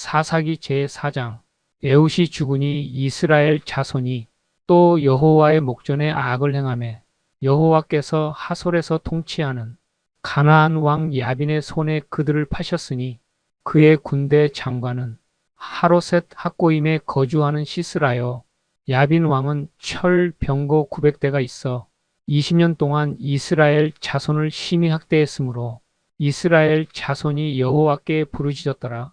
사사기 제4장 에웃이 죽으니 이스라엘 자손이 또 여호와의 목전에 악을 행하매 여호와께서 하솔에서 통치하는 가나안 왕 야빈의 손에 그들을 파셨으니 그의 군대 장관은 하로셋 학고임에 거주하는 시스라요 야빈 왕은 철 병거 900대가 있어 20년 동안 이스라엘 자손을 심히 학대했으므로 이스라엘 자손이 여호와께 부르짖었더라.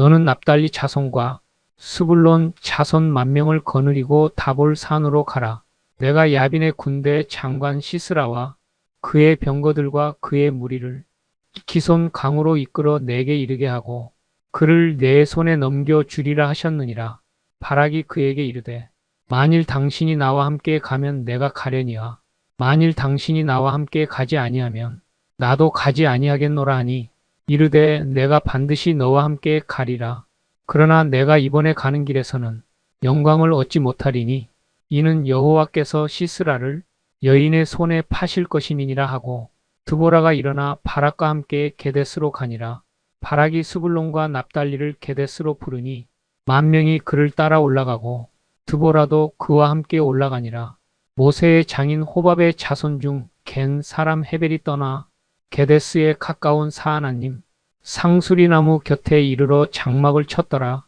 너는 납달리 자손과 스불론 자손 만 명을 거느리고 다볼 산으로 가라. 내가 야빈의 군대 장관 시스라와 그의 병거들과 그의 무리를 기손 강으로 이끌어 내게 이르게 하고 그를 내 손에 넘겨 주리라 하셨느니라. 바락이 그에게 이르되 만일 당신이 나와 함께 가면 내가 가려니와 만일 당신이 나와 함께 가지 아니하면 나도 가지 아니하겠노라 하니 이르되 내가 반드시 너와 함께 가리라. 그러나 내가 이번에 가는 길에서는 영광을 얻지 못하리니 이는 여호와께서 시스라를 여인의 손에 파실 것임이니라 하고 드보라가 일어나 바락과 함께 게데스로 가니라. 바락이 스불론과 납달리를 게데스로 부르니 만 명이 그를 따라 올라가고 드보라도 그와 함께 올라가니라. 모세의 장인 호밥의 자손 중 겐 사람 헤벨이 떠나 게데스에 가까운 사하나님 상수리나무 곁에 이르러 장막을 쳤더라.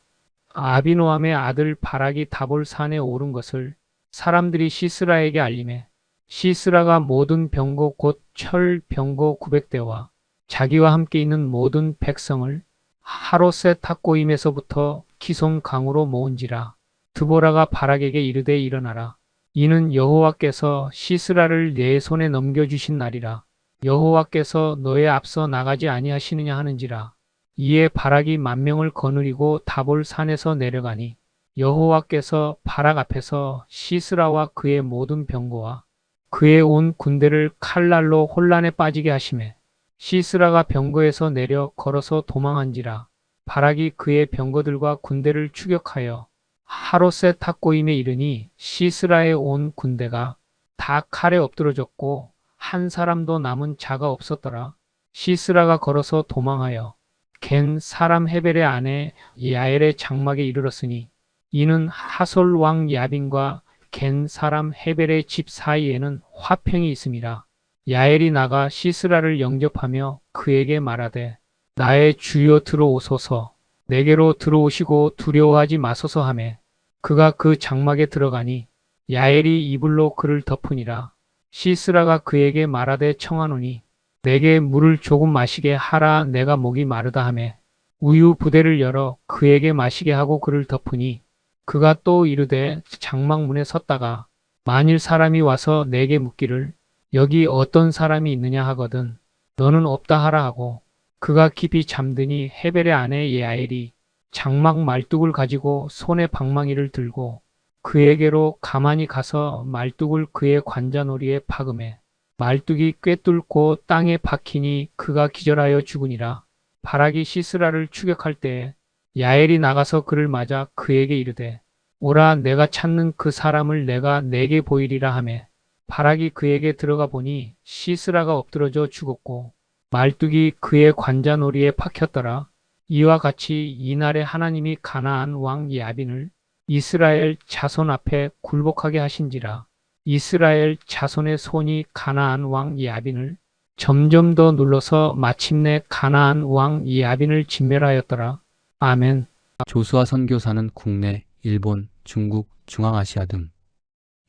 아비노함의 아들 바락이 다볼 산에 오른 것을 사람들이 시스라에게 알림해 시스라가 모든 병거 곧 철 병거 900대와 자기와 함께 있는 모든 백성을 하로셋 탁고임에서부터 기손 강으로 모은지라. 드보라가 바락에게 이르되 일어나라. 이는 여호와께서 시스라를 내 손에 넘겨주신 날이라 여호와께서 너의 앞서 나가지 아니하시느냐 하는지라. 이에 바락이 만 명을 거느리고 다볼 산에서 내려가니 여호와께서 바락 앞에서 시스라와 그의 모든 병거와 그의 온 군대를 칼날로 혼란에 빠지게 하심에 시스라가 병거에서 내려 걸어서 도망한지라. 바락이 그의 병거들과 군대를 추격하여 하로셋 탁고임에 이르니 시스라의 온 군대가 다 칼에 엎드러졌고 한 사람도 남은 자가 없었더라. 시스라가 걸어서 도망하여 겐 사람 헤벨의 아내 야엘의 장막에 이르렀으니 이는 하솔 왕 야빈과 겐 사람 헤벨의 집 사이에는 화평이 있음이라. 야엘이 나가 시스라를 영접하며 그에게 말하되 나의 주여 들어오소서 내게로 들어오시고 두려워하지 마소서 하매 그가 그 장막에 들어가니 야엘이 이불로 그를 덮으니라. 시스라가 그에게 말하되 청하노니 내게 물을 조금 마시게 하라 내가 목이 마르다 하매. 우유 부대를 열어 그에게 마시게 하고 그를 덮으니 그가 또 이르되 장막문에 섰다가 만일 사람이 와서 내게 묻기를 여기 어떤 사람이 있느냐 하거든 너는 없다 하라 하고 그가 깊이 잠드니 헤벨의 아내 야엘이 장막 말뚝을 가지고 손에 방망이를 들고 그에게로 가만히 가서 말뚝을 그의 관자놀이에 파금해 말뚝이 꿰뚫고 땅에 박히니 그가 기절하여 죽으니라. 바락이 시스라를 추격할 때에 야엘이 나가서 그를 맞아 그에게 이르되 오라 내가 찾는 그 사람을 내가 내게 보이리라 하매 바락이 그에게 들어가 보니 시스라가 엎드러져 죽었고 말뚝이 그의 관자놀이에 박혔더라. 이와 같이 이날에 하나님이 가나안 왕 야빈을 이스라엘 자손 앞에 굴복하게 하신지라 이스라엘 자손의 손이 가나안 왕 야빈을 점점 더 눌러서 마침내 가나안 왕 야빈을 진멸하였더라. 아멘. 조수아 선교사는 국내, 일본, 중국, 중앙아시아 등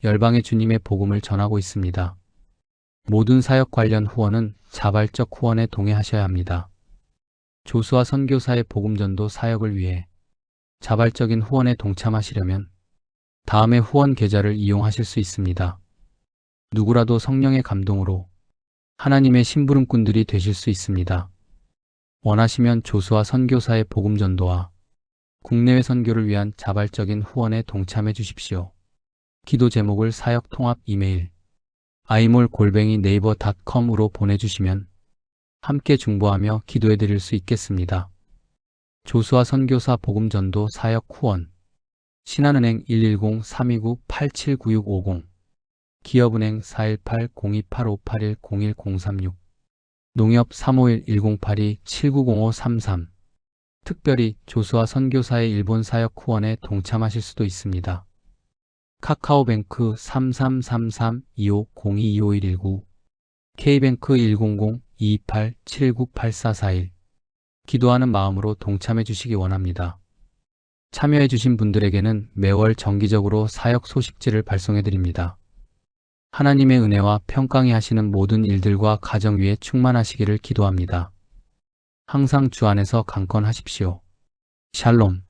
열방의 주님의 복음을 전하고 있습니다. 모든 사역 관련 후원은 자발적 후원에 동의하셔야 합니다. 조수아 선교사의 복음전도 사역을 위해 자발적인 후원에 동참하시려면 다음의 후원 계좌를 이용하실 수 있습니다. 누구라도 성령의 감동으로 하나님의 심부름꾼들이 되실 수 있습니다. 원하시면 조수아 선교사의 복음 전도와 국내외 선교를 위한 자발적인 후원에 동참해 주십시오. 기도 제목을 사역 통합 이메일 아이몰 골뱅이 네이버 닷컴으로 보내주시면 함께 중보하며 기도해 드릴 수 있겠습니다. 조수아 선교사 복음전도 사역 후원. 신한은행 110-329-879650 기업은행 418-028581-01036 농협 351-1082-790533 특별히 조수아 선교사의 일본 사역 후원에 동참하실 수도 있습니다. 카카오뱅크 3333-2502-2519 K뱅크 100-228-798441 기도하는 마음으로 동참해 주시기 원합니다. 참여해 주신 분들에게는 매월 정기적으로 사역 소식지를 발송해 드립니다. 하나님의 은혜와 평강이 하시는 모든 일들과 가정 위에 충만하시기를 기도합니다. 항상 주 안에서 강건하십시오. 샬롬.